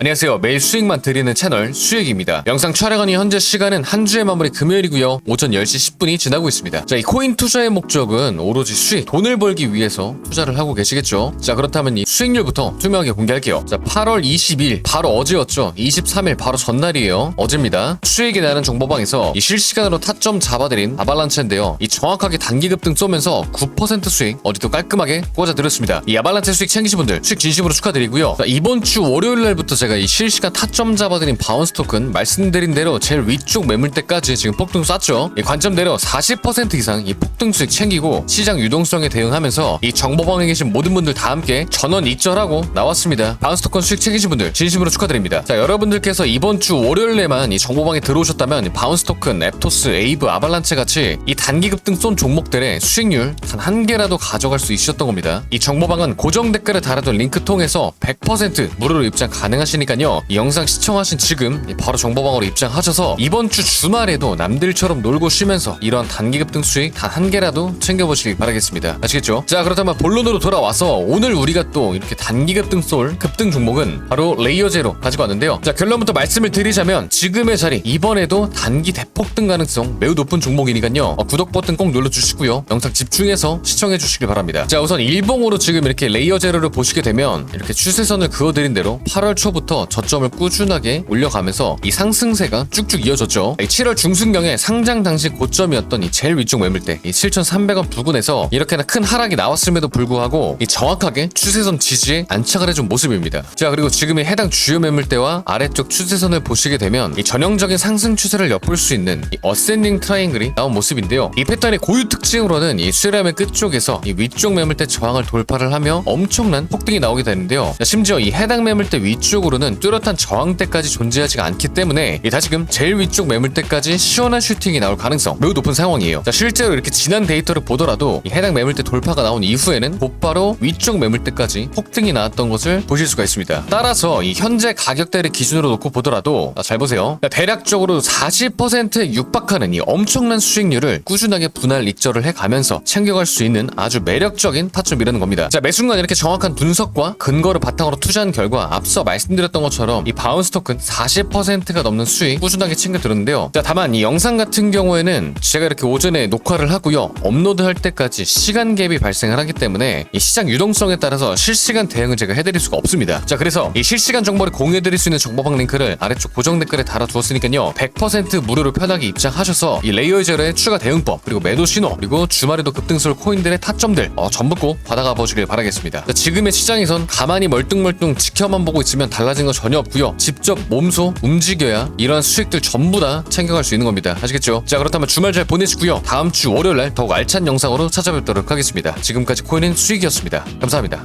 안녕하세요. 매일 수익만 드리는 채널 수익입니다. 영상 촬영하는 현재 시간은 한 주의 마무리 금요일이고요. 오전 10시 10분이 지나고 있습니다. 자, 이 코인 투자의 목적은 오로지 수익, 돈을 벌기 위해서 투자를 하고 계시겠죠. 자, 그렇다면 이 수익률부터 투명하게 공개할게요. 자, 8월 20일 바로 어제였죠. 23일 바로 전날이에요. 어제입니다. 수익이 나는 정보방에서 이 실시간으로 타점 잡아드린 아발란체인데요. 이 정확하게 단기 급등 쏘면서 9% 수익 어디도 깔끔하게 꽂아드렸습니다. 이 아발란체 수익 챙기신 분들 수익 진심으로 축하드리고요. 자, 이번 주 월요일 날부터 제가 이 실시간 타점 잡아드린 바운스 토큰 말씀드린 대로 제일 위쪽 매물대까지 지금 폭등 쐈죠. 이 관점대로 40% 이상 이 폭등 수익 챙기고 시장 유동성에 대응하면서 이 정보방에 계신 모든 분들 다 함께 전원 익절하고 나왔습니다. 바운스 토큰 수익 챙기신 분들 진심으로 축하드립니다. 자 여러분들께서 이번 주 월요일에만 이 정보방에 들어오셨다면 이 바운스 토큰, 앱토스, 에이브, 아발란체 같이 이 단기 급등 쏜 종목들의 수익률 단 한 개라도 가져갈 수 있었던 겁니다. 이 정보방은 고정 댓글에 달아둔 링크 통해서 100% 무료로 입장 가능하 시니까요. 이 영상 시청하신 지금 이 바로 정보방으로 입장하셔서 이번 주 주말에도 남들처럼 놀고 쉬면서 이런 단기 급 등 수익 단 한 개라도 챙겨보시기 바라겠습니다. 아시겠죠? 자 그렇다면 본론으로 돌아와서 오늘 우리가 또 이렇게 단기 급 등 쏠 급등 종목은 바로 레이어제로 가지고 왔는데요. 자 결론부터 말씀을 드리자면 지금의 자리 이번에도 단기 대폭등 가능성 매우 높은 종목이니까요. 어, 구독 버튼 꼭 눌러주시고요. 영상 집중해서 시청해 주시길 바랍니다. 자 우선 일봉으로 지금 이렇게 레이어 제로를 보시게 되면 이렇게 추세선을 그어드린 대로 8월 초부터 저점을 꾸준하게 올려가면서 이 상승세가 쭉쭉 이어졌죠. 이 7월 중순경에 상장 당시 고점이었던 이 제일 위쪽 매물대 이 7,300원 부근에서 이렇게나 큰 하락이 나왔음에도 불구하고 이 정확하게 추세선 지지에 안착을 해준 모습입니다. 자 그리고 지금의 해당 주요 매물대와 아래쪽 추세선을 보시게 되면 이 전형적인 상승 추세를 엿볼 수 있는 이 어센딩 트라이앵글이 나온 모습인데요. 이 패턴의 고유 특징으로는 이 수렴의 끝쪽에서 이 위쪽 매물대 저항을 돌파를 하며 엄청난 폭등이 나오게 되는데요. 자, 심지어 이 해당 매물대 위쪽으로 는 뚜렷한 저항대까지 존재하지가 않기 때문에 이 다시금 제일 위쪽 매물대까지 시원한 슈팅이 나올 가능성 매우 높은 상황이에요. 자, 실제로 이렇게 지난 데이터를 보더라도 이 해당 매물대 돌파가 나온 이후에는 곧바로 위쪽 매물대까지 폭등이 나왔던 것을 보실 수가 있습니다. 따라서 이 현재 가격대를 기준으로 놓고 보더라도 자, 잘 보세요. 자, 대략적으로 40%에 육박하는 이 엄청난 수익률을 꾸준하게 분할 익절을 해가면서 챙겨갈 수 있는 아주 매력적인 타점이라는 겁니다. 자, 매 순간 이렇게 정확한 분석과 근거를 바탕으로 투자한 결과 앞서 말씀드렸 던 것처럼 이 바운스 토큰 40%가 넘는 수익 꾸준하게 챙겨 들었는데요. 자, 다만 이 영상 같은 경우에는 제가 이렇게 오전에 녹화를 하고요. 업로드할 때까지 시간 갭이 발생을 하기 때문에 이 시장 유동성에 따라서 실시간 대응을 제가 해드릴 수가 없습니다. 자, 그래서 이 실시간 정보를 공유해드릴 수 있는 정보방 링크를 아래쪽 고정 댓글에 달아두었으니까요. 100% 무료로 편하게 입장하셔서 이 레이어 제로의 추가 대응법 그리고 매도 신호 그리고 주말에도 급등설 코인들의 타점들 어, 전부 꼭 받아가 보시길 바라겠습니다. 자, 지금의 시장에선 가만히 멀뚱멀뚱 지켜만 보고 있으면 달라 진거 전혀 없고요. 직접 몸소 움직여야 이러한 수익들 전부 다 챙겨갈 수 있는 겁니다. 아시겠죠? 자 그렇다면 주말 잘 보내시고요. 다음 주 월요일 날 더욱 알찬 영상으로 찾아뵙도록 하겠습니다. 지금까지 코인은 수익이었습니다. 감사합니다.